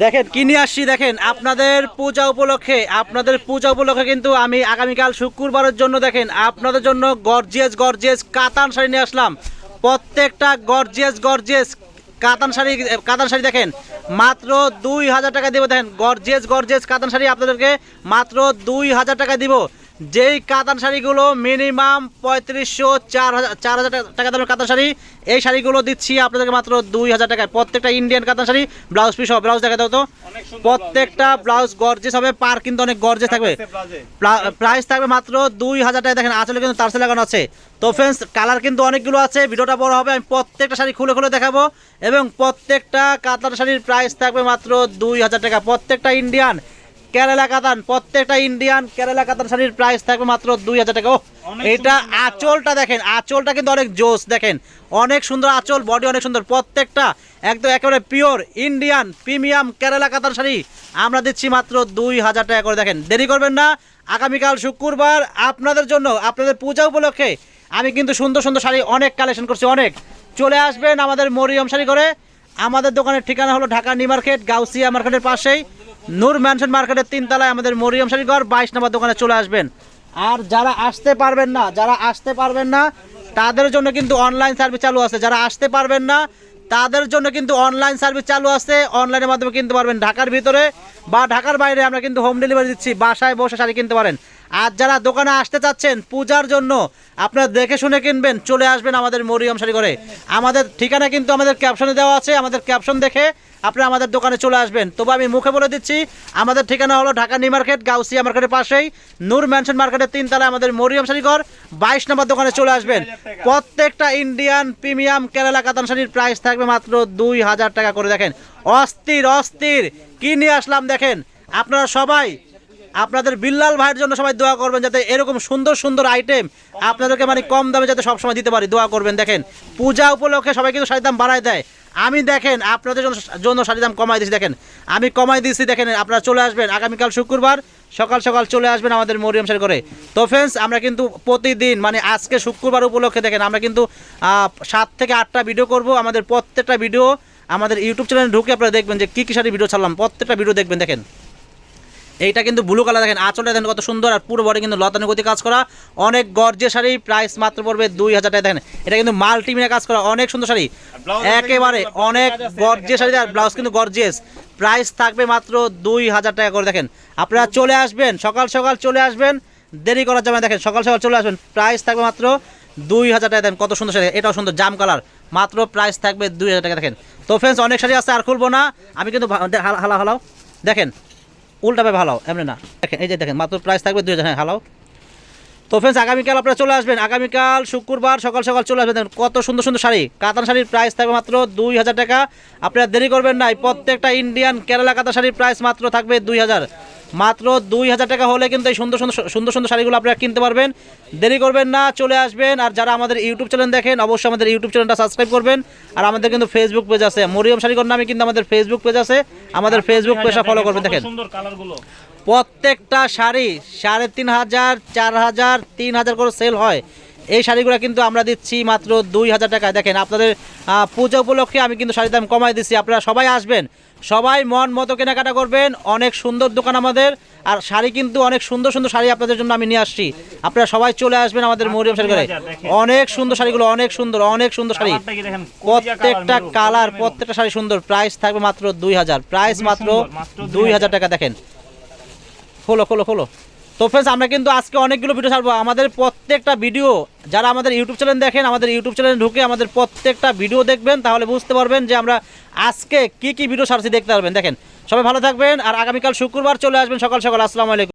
দেখেন, কি নিয়ে আসছি দেখেন, আপনাদের পূজা উপলক্ষে, আপনাদের পূজা উপলক্ষে কিন্তু আমি আগামীকাল শুক্রবারের জন্য দেখেন, আপনাদের জন্য গর্জিয়াস গর্জিয়াস কাতান শাড়ি নিয়ে আসলাম। প্রত্যেকটা গর্জিয়াস গর্জিয়াস কাতান শাড়ি কাতান শাড়ি দেখেন, মাত্র দুই হাজার টাকা দিব। দেখেন গর্জিয়াস গর্জিয়াস কাতান শাড়ি আপনাদেরকে মাত্র দুই হাজার টাকা দিব। যেই কাতান শাড়িগুলো মিনিমাম পঁয়ত্রিশশো চার হাজার চার হাজার টাকা দামের কাতান শাড়ি এই শাড়িগুলো দিচ্ছি আপনাদেরকে মাত্র দুই হাজার টাকায়। প্রত্যেকটা ইন্ডিয়ান কাতান শাড়ি ব্লাউজ পিস হবে ব্লাউজ দেখা দাও তো? প্রত্যেকটা ব্লাউজ গর্জেস হবে পার কিন্তু অনেক গর্জেস থাকবে। প্রাইস থাকবে মাত্র দুই হাজার টাকা দেখেন আসলে কিন্তু তারসে লাগানো আছে। তো ফ্রেন্ডস কালার কিন্তু অনেকগুলো আছে ভিডিওটা বড় হবে আমি প্রত্যেকটা শাড়ি খুলে খুলে দেখাবো। এবং প্রত্যেকটা কাতান শাড়ির প্রাইস থাকবে মাত্র দুই হাজার টাকা। প্রত্যেকটা ইন্ডিয়ান কেরালা কাতান প্রত্যেকটা ইন্ডিয়ান কেরালা কাতান শাড়ির প্রাইস থাকবে মাত্র দুই হাজার টাকা। ও এটা আঁচলটা দেখেন আঁচলটা কিন্তু অনেক জোস দেখেন। অনেক সুন্দর আঁচল বডি অনেক সুন্দর। প্রত্যেকটা একদম একেবারে পিওর ইন্ডিয়ান প্রিমিয়াম কেরালা কাতান শাড়ি আমরা দিচ্ছি মাত্র দুই হাজার টাকা করে। দেখেন দেরি করবেন না। আগামীকাল শুক্রবার আপনাদের জন্য আপনাদের পূজা উপলক্ষে আমি কিন্তু সুন্দর সুন্দর শাড়ি অনেক কালেকশন করছি অনেক। চলে আসবেন আমাদের মরিয়ম শাড়ি করে আমাদের দোকানের ঠিকানা হলো ঢাকা নি মার্কেট গাউসিয়া মার্কেটের পাশেই। নূর ম্যানশন মার্কেটের তিনতলায় আমাদের মরিয়ম শাড়ি ঘর বাইশ নম্বর দোকানে চলে আসবেন। আর যারা আসতে পারবেন না, যারা আসতে পারবেন না, তাদের জন্য কিন্তু অনলাইন সার্ভিস চালু আছে। যারা আসতে পারবেন না, তাদের জন্য কিন্তু অনলাইন সার্ভিস চালু আছে। অনলাইনের মাধ্যমে কিনতে পারবেন ঢাকার ভিতরে বা ঢাকার বাইরে আমরা কিন্তু হোম ডেলিভারি দিচ্ছি। বাসায় বসে শাড়ি কিনতে পারেন। আর যারা দোকানে আসতে চাচ্ছেন পূজার জন্য, আপনারা দেখে শুনে কিনবেন, চলে আসবেন আমাদের মরিয়ম শাড়ি করে আমাদের ঠিকানা কিন্তু আমাদের ক্যাপশনে দেওয়া আছে, আমাদের ক্যাপশন দেখে আপনারা আমাদের দোকানে চলে আসবেন। তবু আমি মুখে বলে দিচ্ছি, আমাদের ঠিকানা হলো ঢাকা নি মার্কেট, গাউসিয়া মার্কেটের পাশেই, নূর ম্যানশন মার্কেটের তিনতলায় আমাদের মরিয়ম শাড়িঘর বাইশ নম্বর দোকানে চলে আসবেন। প্রত্যেকটা ইন্ডিয়ান প্রিমিয়াম কেরালা কাতান শাড়ির প্রাইস থাকবে মাত্র দুই হাজার টাকা করে। দেখেন, অস্থির অস্থির। কি নিয়ে আসলাম দেখেন, আপনারা সবাই আপনাদের বিল্লাল ভাইয়ের জন্য সবাই দোয়া করবেন যাতে এরকম সুন্দর সুন্দর আইটেম আপনাদেরকে মানে কম দামে যাতে সবসময় দিতে পারি। দোয়া করবেন, দেখেন। পূজা উপলক্ষে সবাই কিন্তু শাড়ির দাম বাড়ায় দেয়। আমি দেখেন, আপনাদের জন্য শাড়ির দাম কমাই দিয়েছি, দেখেন। আমি কমাই দিয়েছি, দেখেন, আপনারা চলে আসবেন আগামীকাল শুক্রবার। সকাল সকাল চলে আসবেন আমাদের মরিয়ম শাড়ি করে তো ফ্রেন্ডস আমরা কিন্তু প্রতিদিন মানে আজকে শুক্রবার উপলক্ষে, দেখেন, আমরা কিন্তু সাত থেকে আটটা ভিডিও করব। আমাদের প্রত্যেকটা ভিডিও আমাদের ইউটিউব চ্যানেলে ঢুকে আপনারা দেখবেন যে কী কী শাড়ি ভিডিও ছাড়লাম। প্রত্যেকটা ভিডিও দেখবেন, দেখেন। এইটা কিন্তু ব্লু কালার দেখেন। আঁচলটা দেখেন কত সুন্দর আর পুরো বডি কিন্তু লতানুগতি কাজ করা। অনেক গর্জে শাড়ি প্রাইস মাত্র পড়বে দুই হাজার টাকা। দেখেন এটা কিন্তু মাল্টিমিনে কাজ করা অনেক সুন্দর শাড়ি। একেবারে অনেক গর্জে শাড়ি আর ব্লাউজ কিন্তু গর্জেস প্রাইস থাকবে মাত্র দুই হাজার টাকা করে। দেখেন আপনারা চলে আসবেন সকাল সকাল চলে আসবেন দেরি করার যাবে দেখেন সকাল সকাল চলে আসবেন প্রাইস থাকবে মাত্র দুই হাজার টাকা। দেন কত সুন্দর শাড়ি এটাও সুন্দর জাম কালার মাত্র প্রাইস থাকবে দুই হাজার টাকা। দেখেন তো ফ্রেন্ডস অনেক শাড়ি আছে আর খুলবো না। আমি কিন্তু হালা হালাও। দেখেন উল্টাবে ভালো, এমনি না। দেখেন, এই যে দেখেন, মাত্র প্রাইস থাকবে দুই হাজার হ্যাঁ হালাও তো ফ্রেন্ডস আগামীকাল আপনারা চলে আসবেন। আগামীকাল শুক্রবার সকাল সকাল চলে আসবেন। দেখেন, কত সুন্দর সুন্দর শাড়ি। কাতান শাড়ির প্রাইস থাকবে মাত্র দুই হাজার টাকা। আপনারা দেরি করবেন না প্রত্যেকটা ইন্ডিয়ান কেরালা কাতান শাড়ির প্রাইস মাত্র থাকবে দুই হাজার। মাত্র দুই হাজার টাকা হলে কিন্তু এই সুন্দর সুন্দর সুন্দর সুন্দর শাড়িগুলো আপনারা কিনতে পারবেন। দেরি করবেন না চলে আসবেন। আর যারা আমাদের ইউটিউব চ্যানেল দেখেন অবশ্যই আমাদের ইউটিউব চ্যানেলটা সাবস্ক্রাইব করবেন। আর আমাদের কিন্তু ফেসবুক পেজ আছে। মরিয়ম শাড়িগর নামে কিন্তু আমাদের ফেসবুক পেজ আছে। আমাদের ফেসবুক পেজটা ফলো করবেন দেখেন। সুন্দর কালারগুলো। প্রত্যেকটা শাড়ি সাড়ে তিন হাজার চার হাজার তিন হাজার করে সেল হয়। এই শাড়িগুলো কিন্তু আমরা দিচ্ছি মাত্র দুই হাজার টাকায়। দেখেন আপনাদের পূজা উপলক্ষে আমি কিন্তু শাড়ির দাম কমাই দিচ্ছি। আপনারা সবাই আসবেন সবাই মন মতো কেনাকাটা করবেন। অনেক সুন্দর দোকান আমাদের আর শাড়ি কিন্তু অনেক সুন্দর সুন্দর শাড়ি আপনাদের জন্য আমি নিয়ে আসছি। আপনারা সবাই চলে আসবেন আমাদের মরিয়ম শাড়ি অনেক সুন্দর শাড়িগুলো অনেক সুন্দর অনেক সুন্দর শাড়ি। প্রত্যেকটা কালার, কালার প্রত্যেকটা শাড়ি সুন্দর। প্রাইস থাকবে মাত্র দুই হাজার। প্রাইস মাত্র দুই হাজার। টাকা দেখেন। খোলো খোলো খোলো। তো ফ্রেন্ডস আমরা কিন্তু আজকে অনেকগুলো ভিডিও ছাড়বো। আমাদের প্রত্যেকটা ভিডিও যারা আমাদের ইউটিউব চ্যানেল দেখেন, আমাদের ইউটিউব চ্যানেল ঢুকে আমাদের প্রত্যেকটা ভিডিও দেখবেন, তাহলে বুঝতে পারবেন যে আমরা আজকে কি কি ভিডিও ছাড়ছি দেখতে পারবেন। দেখেন, সবাই ভালো থাকবেন, আর আগামীকাল শুক্রবার চলে আসবেন সকাল সকাল। আসসালামু আলাইকুম।